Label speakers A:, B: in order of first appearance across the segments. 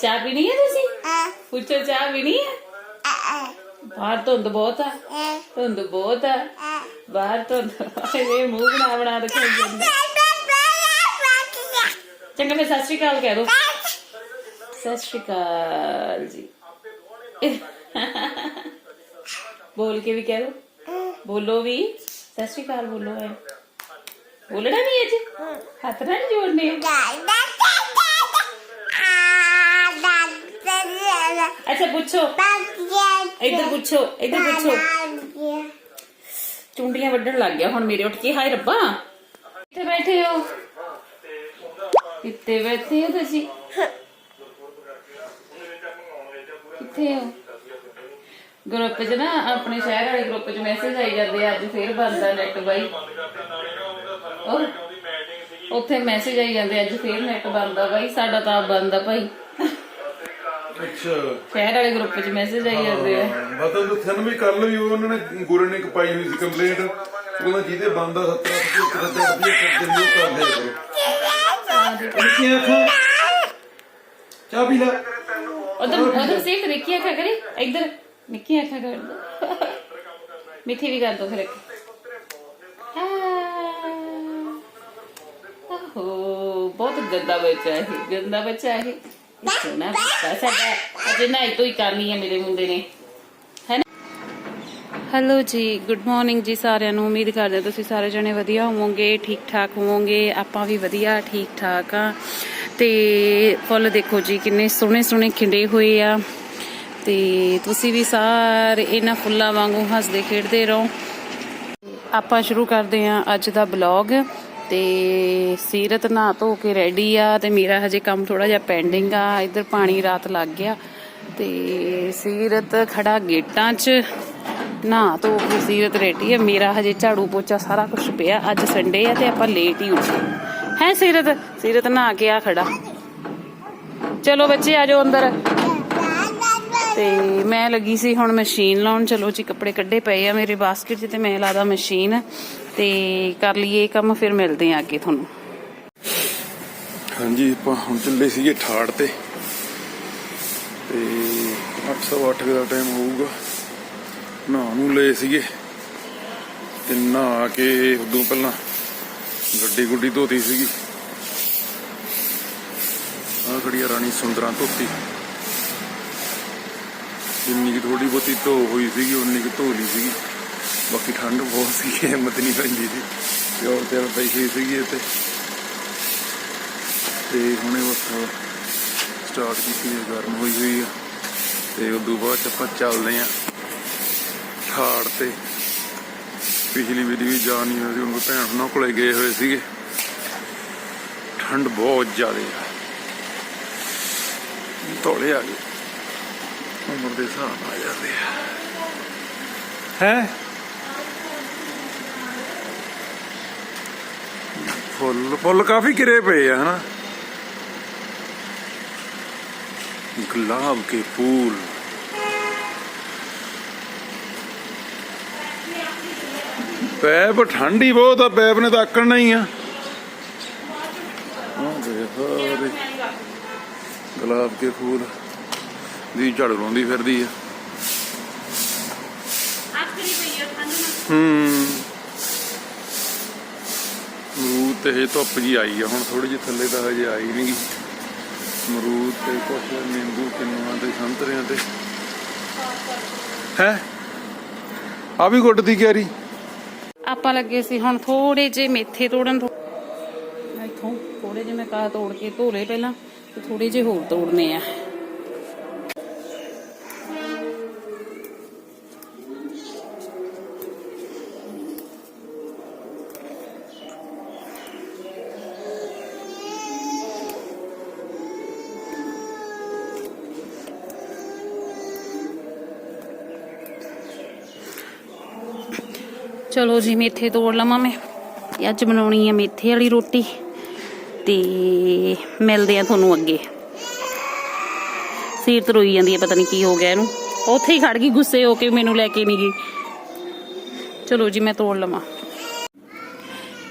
A: ਚਾਹ ਪੀਣੀ ਹੈ ਤੁਸੀਂ? ਪੁੱਛੋ ਚਾਹ ਪੀਣੀ ਹੈ? ਬਾਹਰ ਧੁੰਦ ਬਹੁਤ ਆ। ਧੁੰਦ ਬਹੁਤ ਆ। ਬਾਹਰ ਧੁੰਦ ਇਹ ਮੂੰਹ ਬਣਾ ਬਣਾ ਦਿਖਾਈ ਜਾਂਦਾ। ਚੰਗਾ ਮੈਂ ਸਤਿ ਸ਼੍ਰੀ ਅਕਾਲ ਕਹਿ ਦੋ। ਸਤਿ ਸ਼੍ਰੀ ਅਕਾਲ ਜੀ। ਬੋਲ ਕੇ ਵੀ ਕਹਿ ਦੋ। ਬੋਲੋ ਵੀ। ਸਤਿ ਸ਼੍ਰੀ ਅਕਾਲ ਬੋਲੋ ਐ। ਬੋਲਣਾ ਨਹੀਂ ਅੱਜ? ਹੱਥ ਨਾਲ ਜੋੜਨੇ। ਅੱਛਾ ਪੁੱਛੋ ਇੱਧਰ ਪੁੱਛੋ ਇੱਧਰ ਪੁੱਛੋ ਚੁੰਡੀਆਂ ਵੱਢਣ ਲੱਗ ਗਿਆ ਹੁਣ ਮੇਰੇ ਉੱਠ ਕੇ ਹਾਏ ਰੱਬਾ ਕਿੱਥੇ ਬੈਠੇ ਹੋ ਕਿੱਥੇ ਬੈਠੇ ਹੋ ਤੁਸੀਂ ਕਿੱਥੇ ਹੋ ਗਰੁੱਪ 'ਚ ਨਾ ਆਪਣੇ ਸ਼ਹਿਰ ਵਾਲੇ ਗਰੁੱਪ 'ਚ ਮੈਸੇਜ ਆਈ ਜਾਂਦੇ ਅੱਜ ਫੇਰ ਬੰਦ ਆ ਨੈਟ ਬਾਈ ਔਰ ਉੱਥੇ ਮੈਸੇਜ ਆਈ ਜਾਂਦੇ ਅੱਜ ਫੇਰ ਨੈਟ ਬੰਦ ਆ ਬਾਈ ਸਾਡਾ ਤਾਂ ਆਪ ਭਾਈ
B: ਅੱਛਾ।
A: ਸ਼ਹਿਰ ਵਾਲੇ ਗਰੁੱਪ 'ਚ ਮੈਸੇਜ ਆਈ ਜਾਂਦੇ ਆ।
B: ਮਤਲਬ ਤੁਹਾਨੂੰ ਵੀ ਕੱਲ ਵੀ ਉਹਨਾਂ ਨੇ ਗੁਰੇ ਨੇ ਇੱਕ ਪਾਈ ਹੋਈ ਸੀ ਕੰਪਲੇਂਟ ਉਹਨਾਂ ਜਿਹਦੇ ਬੰਦਾ 70 ਰੁਪਏ 70 ਰੁਪਏ ਕਰਦੇ ਨੇ ਕਰੋ ਨਿੱਕੀਆਂ ਅੱਖਾਂ। ਚਾਹ ਪੀ ਲੈ।
A: ਉਧਰ ਉਧਰ ਸਿਰਫ ਨਿੱਕੀਆਂ ਅੱਖਾਂ ਕਰੀ। ਇੱਧਰ ਨਿੱਕੀਆਂ ਅੱਖਾਂ ਕਰ ਦੋ। ਮਿੱਠੀ ਵੀ ਕਰ ਦੋ ਫਿਰ। ਆਹੋ। ਬਹੁਤ ਗੰਦਾ ਬੱਚਾ ਹੈ ਗੰਦਾ ਬੱਚਾ ਹੈ ਇਹ ਸੋਨਾ ਬੱਚਾ ਸਾਡਾ। ਅਜੇ ਨਾ ਹੀ ਕਰਨੀ ਹੈ ਮੇਰੇ ਮੁੰਡੇ ਨੇ। ਹੈਲੋ ਜੀ, ਗੁੱਡ ਮਾਰਨਿੰਗ ਜੀ ਸਾਰਿਆਂ ਨੂੰ। ਉਮੀਦ ਕਰਦੇ ਤੁਸੀਂ ਸਾਰੇ ਜਣੇ ਵਧੀਆ ਹੋਵੋਗੇ ਠੀਕ ਠਾਕ ਹੋਵੋਗੇ। ਆਪਾਂ ਵੀ ਵਧੀਆ ਠੀਕ ਠਾਕ ਆ। ਤੇ ਫੁੱਲ ਦੇਖੋ ਜੀ, ਕਿੰਨੇ ਸੋਹਣੇ ਸੋਹਣੇ ਖਿੰਡੇ ਹੋਏ ਆ। ਤੇ ਤੁਸੀਂ ਵੀ ਸਾਰੇ ਇਹਨਾਂ ਫੁੱਲਾਂ ਵਾਂਗੂ ਹੱਸਦੇ ਖੇਡਦੇ ਰਹੋ। ਆਪਾਂ ਸ਼ੁਰੂ ਕਰਦੇ ਹਾਂ ਅੱਜ ਦਾ ਬਲੌਗ। ਤੇ ਸੀਰਤ ਨਹਾ ਧੋ ਕੇ ਰੈਡੀ ਆ ਤੇ ਮੇਰਾ ਹਜੇ ਕੰਮ ਥੋੜਾ ਜਿਹਾ ਪੈਂਡਿੰਗ ਆ, ਇੱਧਰ ਪਾਣੀ ਰਾਤ ਲੱਗ ਗਿਆ। ਤੇ ਸੀਰਤ ਖੜਾ ਗੇਟਾਂ 'ਚ, ਨਹਾ ਧੋ ਕੇ ਸੀਰਤ ਰੈਡੀ ਆ। ਮੇਰਾ ਹਜੇ ਝਾੜੂ ਪੋਚਾ ਸਾਰਾ ਕੁਝ ਪਿਆ, ਅੱਜ ਸੰਡੇ ਆ ਤੇ ਆਪਾਂ ਲੇਟ ਹੀ ਉੱਠੇ। ਹੈ ਸੀਰਤ? ਸੀਰਤ ਨਹਾ ਕੇ ਆ ਖੜਾ। ਚਲੋ ਬੱਚੇ ਆ ਜਾਓ ਅੰਦਰ। ਤੇ ਮੈਂ ਲੱਗੀ ਸੀ ਹੁਣ ਮਸ਼ੀਨ ਲਾਉਣ। ਚਲੋ ਜੀ, ਕੱਪੜੇ ਕੱਢੇ ਪਏ ਆ ਮੇਰੇ ਬਾਸਕਟ 'ਚ ਤੇ ਮੈਂ ਲਾਦਾ ਮਸ਼ੀਨ ਤੇ ਕਰ ਲਈਏ ਕੰਮ, ਫਿਰ ਮਿਲਦੇ ਆ ਅੱਗੇ ਤੁਹਾਨੂੰ।
B: ਹਾਂਜੀ, ਆਪਾਂ ਹੁਣ ਚੱਲੇ ਸੀਗੇ ਠਾੜ ਤੇ। ਤੇ 8:08 ਦਾ ਟਾਈਮ ਹੋਊਗਾ। ਨਹਾ ਨੂੰ ਲਏ ਸੀਗੇ। ਤੇ ਨਹਾ ਕੇ ਉਦੋਂ ਪਹਿਲਾਂ ਗੱਡੀ ਗੁੱਡੀ ਧੋਤੀ ਸੀਗੀ। ਆਹ ਖੜੀ ਆ ਰਾਣੀ ਸੁੰਦਰਾਂ ਧੋਤੀ। ਜਿੰਨੀ ਕਿ ਥੋੜੀ ਬਹੁਤੀ ਧੋ ਹੋਈ ਸੀਗੀ, ਉਨੀ ਕਿ ਧੋ ਲਈ ਸੀਗੀ। ਬਾਕੀ ਠੰਡ ਬਹੁਤ ਸੀ, ਹਿੰਮਤ ਨਹੀਂ ਪੈਂਦੀ ਸੀ। ਤੇ ਔਰ ਤੇ ਪਈ ਸੀਗੀ ਇੱਥੇ। ਤੇ ਹੁਣੇ ਬਸ ਸਟਾਰਟ ਕੀਤੀ ਹੈ ਗਰਮ ਹੋਈ ਹੋਈ ਆ। ਤੇ ਉਦੋਂ ਬਾਅਦ 'ਚ ਆਪਾਂ ਚੱਲਦੇ ਆ ਠਾੜ ਤੇ। ਪਿਛਲੀ ਵੀਡੀ ਵੀ ਜਾ ਨਹੀਂ ਹੋਈ ਸੀ ਉਹਨਾਂ ਭੈਣ ਉਹਨਾਂ ਕੋਲੇ ਗਏ ਹੋਏ ਸੀਗੇ। ਠੰਡ ਬਹੁਤ ਜ਼ਿਆਦਾ ਆ। ਤੋਲੇ ਆ ਗਏ। ਉਮਰ ਦੇ ਹਿਸਾਬ ਨਾਲ ਆ ਜਾਂਦੇ ਆ। ਹੈ? ਫੁੱਲ ਫੁੱਲ ਕਾਫੀ ਗਿਰੇ ਪਏ ਆ ਹਨਾ? ਗੁਲਾਬ ਕੇ ਫੂਲ। ਪੈਪ ਠੰਡੀ ਬਹੁਤ ਆ ਪੈਪ ਨੇ ਤਾਂ ਆਕੜਨਾ ਹੀ ਆ। ਗੁਲਾਬ ਕੇ ਫੂਲ। ਦੀ ਝੜ ਲਾਉਂਦੀ ਫਿਰਦੀ ਆ।
A: ਆਖਰੀ ਪਈ ਆ ਠੰਡ
B: ਹੂੰ ਮਰੂਦ ਤੇ ਇਹ ਧੁੱਪ ਜੀ ਆਈ ਆ ਹੁਣ ਥੋੜੀ ਜਿਹੀ ਥੱਲੇ ਤਾਂ ਹਜੇ ਆਈ ਨਹੀਂਗੀ ਮਰੂਦ ਤੇ ਕੁਛ ਨਿੰਬੂ ਕਿੰਨੂਆਂ ਤੇ ਸੰਤਰਿਆਂ ਤੇ। ਹੈ? ਆ ਵੀ ਗੁੱਡ ਦੀ ਕਿਆਰੀ?
A: ਆਪਾਂ ਲੱਗੇ ਸੀ ਹੁਣ ਥੋੜੇ ਜਿਹੇ ਮੇਥੇ ਤੋੜਨ ਇੱਥੋਂ ਥੋੜੇ ਜਿਹੇ ਮੈਂ ਕਾ ਤੋੜ ਕੇ ਧੋ ਲਏ ਪਹਿਲਾਂ ਤੇ ਥੋੜੇ ਜਿਹੇ ਹੋਰ ਤੋੜਨੇ ਆ। ਚਲੋ ਜੀ, ਮੇਥੇ ਤੋੜ ਲਵਾਂ ਮੈਂ। ਅੱਜ ਬਣਾਉਣੀ ਹੈ ਮੇਥੇ ਵਾਲੀ ਰੋਟੀ, ਤੇ ਮਿਲਦੇ ਆ ਤੁਹਾਨੂੰ ਅੱਗੇ। ਸੀਰਤ ਤਰੋਈ ਜਾਂਦੀ ਹੈ ਪਤਾ ਨਹੀਂ ਕੀ ਹੋ ਗਿਆ ਇਹਨੂੰ। ਉੱਥੇ ਹੀ ਖੜ ਗਈ, ਗੁੱਸੇ ਹੋ ਕੇ ਮੈਨੂੰ ਲੈ ਕੇ ਨਹੀਂ ਗਈ। ਚਲੋ ਜੀ, ਮੈਂ ਤੋੜ ਲਵਾਂ।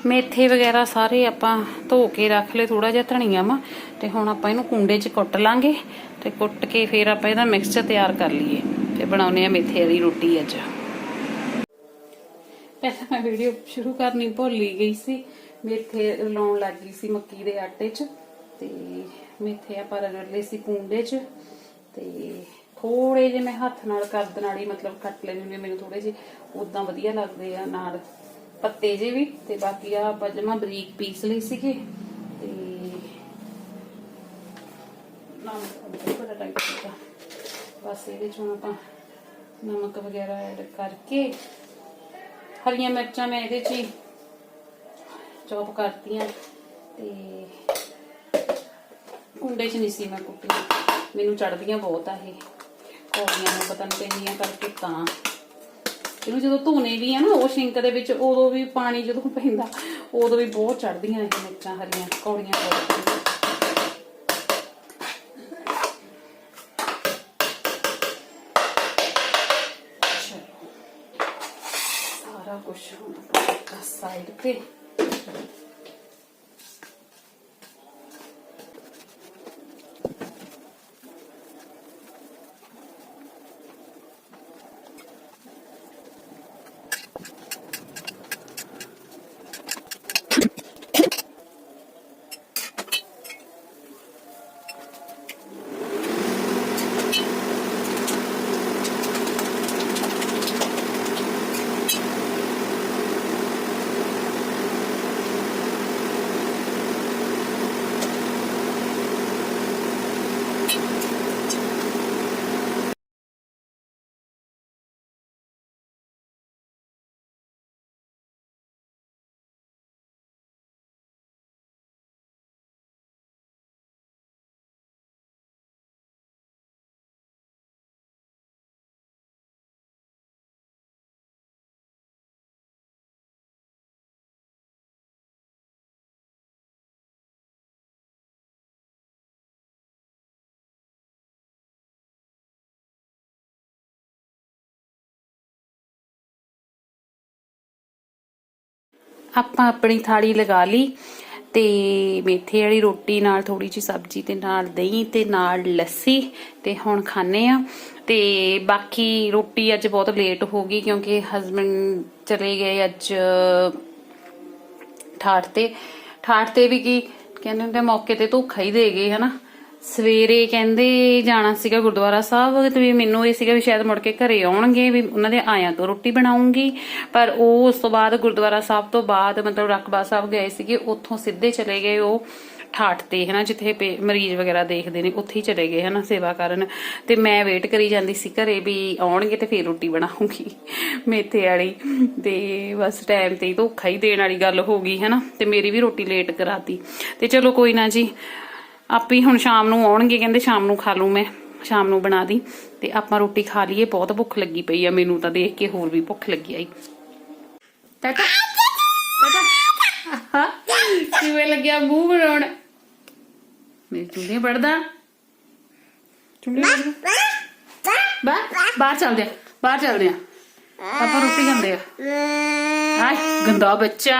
A: ਮੇਥੇ ਵਗੈਰਾ ਸਾਰੇ ਆਪਾਂ ਧੋ ਕੇ ਰੱਖ ਲਏ ਥੋੜਾ ਜਿਹਾ ਧਨੀਆ ਵਾ, ਤੇ ਹੁਣ ਆਪਾਂ ਇਹਨੂੰ ਕੁੰਡੇ 'ਚ ਕੁੱਟ ਲਾਂਗੇ, ਤੇ ਕੁੱਟ ਕੇ ਫਿਰ ਆਪਾਂ ਇਹਦਾ ਮਿਕਸਚਰ ਤਿਆਰ ਕਰ ਲਈਏ, ਤੇ ਬਣਾਉਨੇ ਆ ਮੇਥੇ ਵਾਲੀ ਰੋਟੀ ਅੱਜ। ਪਹਿਲਾਂ ਮੈਂ ਵੀਡੀਓ ਸ਼ੁਰੂ ਕਰਨੀ ਭੁੱਲ ਹੀ ਗਈ ਸੀ। ਮੇਥੇ ਲਾਉਣ ਲੱਗ ਗਈ ਸੀ ਮੱਕੀ ਦੇ ਆਟੇ 'ਚ। ਤੇ ਮੇਥੇ ਆਪਾਂ ਰਗੜ ਲਏ ਸੀ ਕੁੰਡੇ 'ਚ। ਤੇ ਥੋੜੇ ਜਿਹੇ ਮੈਂ ਹੱਥ ਨਾਲ ਕਰਦ ਨਾਲ ਹੀ ਮਤਲਬ ਕੱਟ ਲੈਣੇ ਹੁੰਦੇ ਮੈਨੂੰ ਥੋੜੇ ਜਿਹੇ ਉਦਾਂ ਵਧੀਆ ਲੱਗਦੇ ਆ ਨਾਲ ਪੱਤੇ ਜੇ ਵੀ। ਤੇ ਬਾਕੀ ਆ ਆਪਾਂ ਬਰੀਕ ਪੀਸ ਲਈ ਸੀਗੇ। ਤੇ ਨਮਕ ਬੜਾ ਟਾਈਟ ਬਸ ਇਹਦੇ ਚ ਆਪਾਂ ਨਮਕ ਵਗੈਰਾ ਐਡ ਕਰਕੇ ਹਰੀਆਂ ਮਿਰਚਾਂ ਮੈਂ ਇਹਦੇ ਚ ਹੀ ਚੌਪ ਕਰਤੀਆਂ ਤੇ ਕੁੰਡੇ ਚ ਨਹੀਂ ਸੀ ਮੈਂ ਕੁੱਟੀਆਂ। ਮੈਨੂੰ ਚੜਦੀਆਂ ਬਹੁਤ ਆ ਇਹ। ਕੌੜੀਆਂ ਨੂੰ ਪਤਾ ਨਹੀਂ ਪੈਂਦੀਆਂ ਕਰਕੇ ਤਾਂ। ਇਹਨੂੰ ਜਦੋਂ ਧੋਨੇ ਵੀ ਆ ਨਾ, ਉਹ ਸ਼ਿੰਕ ਦੇ ਵਿੱਚ ਉਦੋਂ ਵੀ ਪਾਣੀ ਜਦੋਂ ਪੈਂਦਾ, ਉਦੋਂ ਵੀ ਬਹੁਤ ਚੜਦੀਆਂ ਇਹ ਮਿਰਚਾਂ ਹਰੀਆਂ, ਕੌੜੀਆਂ ਕੌੜੀਆਂ। ਸਾਰਾ ਕੁਝ ਹੁਣ ਆਪਾਂ ਸਾਈਡ ਤੇ ਆਪਾਂ ਆਪਣੀ ਥਾਲੀ ਲਗਾ ਲਈ ਤੇ ਮੇਥੇ ਵਾਲੀ ਰੋਟੀ ਨਾਲ ਥੋੜੀ ਜਿਹੀ ਸਬਜ਼ੀ ਤੇ ਨਾਲ ਦਹੀਂ ਤੇ ਨਾਲ ਲੱਸੀ ਤੇ ਹੁਣ ਖਾਣੇ ਆ ਤੇ ਬਾਕੀ ਰੋਟੀ ਅੱਜ ਬਹੁਤ ਲੇਟ ਹੋ ਗਈ ਕਿਉਂਕਿ ਹਸਬੰਡ ਚਲੇ ਗਏ ਅੱਜ ਠਾਠ ਤੇ। ਠਾਠ ਤੇ ਵੀ ਕੀ ਕਹਿੰਦੇ ਹੁੰਦੇ ਮੌਕੇ ਤੇ ਧੋਖਾ ਹੀ ਦੇ ਗਏ ਹਨਾ। ਸਵੇਰੇ ਕਹਿੰਦੇ ਜਾਣਾ ਸੀਗਾ ਗੁਰਦੁਆਰਾ ਸਾਹਿਬ, ਤੇ ਵੀ ਮੈਨੂੰ ਇਹ ਸੀਗਾ ਵੀ ਸ਼ਾਇਦ ਮੁੜ ਕੇ ਘਰੇ ਆਉਣਗੇ, ਵੀ ਉਹਨਾਂ ਦੇ ਆਇਆਂ ਤੋਂ ਰੋਟੀ ਬਣਾਉਂਗੀ। ਪਰ ਉਹ ਉਸ ਤੋਂ ਬਾਅਦ ਗੁਰਦੁਆਰਾ ਸਾਹਿਬ ਤੋਂ ਬਾਅਦ ਮਤਲਬ ਰਕਬਾ ਸਾਹਿਬ ਗਏ ਸੀਗੇ, ਉੱਥੋਂ ਸਿੱਧੇ ਚਲੇ ਗਏ ਉਹ ਠਾਠ ਤੇ, ਹਨਾ, ਜਿੱਥੇ ਮਰੀਜ਼ ਵਗੈਰਾ ਦੇਖਦੇ ਨੇ, ਉੱਥੇ ਹੀ ਚਲੇ ਗਏ, ਹਨਾ, ਸੇਵਾ ਕਰਨ। ਤੇ ਮੈਂ ਵੇਟ ਕਰੀ ਜਾਂਦੀ ਸੀ ਘਰੇ ਵੀ ਆਉਣਗੇ ਤੇ ਫੇਰ ਰੋਟੀ ਬਣਾਉਂਗੀ ਮੇਥੇ ਵਾਲੀ। ਤੇ ਬਸ ਟਾਈਮ ਤੇ ਹੀ ਧੋਖਾ ਹੀ ਦੇਣ ਵਾਲੀ ਗੱਲ ਹੋ ਗਈ, ਹਨਾ, ਤੇ ਮੇਰੀ ਵੀ ਰੋਟੀ ਲੇਟ ਕਰਾਤੀ। ਤੇ ਚਲੋ ਕੋਈ ਨਾ ਜੀ ਆਪੇ ਹੁਣ ਸ਼ਾਮ ਨੂੰ ਆਉਣਗੇ, ਕਹਿੰਦੇ ਸ਼ਾਮ ਨੂੰ ਖਾ ਲੂ ਮੈਂ, ਸ਼ਾਮ ਨੂੰ ਬਣਾ ਦੀ। ਤੇ ਆਪਾਂ ਰੋਟੀ ਖਾ ਲਈਏ, ਬਹੁਤ ਭੁੱਖ ਲੱਗੀ ਪਈ ਆ ਮੈਨੂੰ ਤਾਂ ਦੇਖ ਕੇ, ਹੋਰ ਵੀ ਭੁੱਖ ਲੱਗੀ ਆਈ। ਟਾਟਾ ਟਾਟਾ ਕਿਵੇਂ ਲੱਗਿਆ ਮੂੰਹ ਬਣਾਉਣ? ਮੇਰੀ ਚੁੰਡੀ ਵੜਦਾ ਚੁੰਡੀ ਵੜਦਾ ਬਾਹਰ ਬਾਹਰ ਚੱਲਦੇ ਆ, ਬਾਹਰ ਚੱਲਦੇ ਆ। ਆਪਾਂ ਰੋਟੀ ਖਾਂਦੇ ਆ। ਹਾਏ, ਗੰਦਾ ਬੱਚਾ।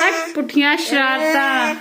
A: ਹਟ ਪੁੱਠੀਆਂ ਸ਼ਰਾਰਤਾਂ।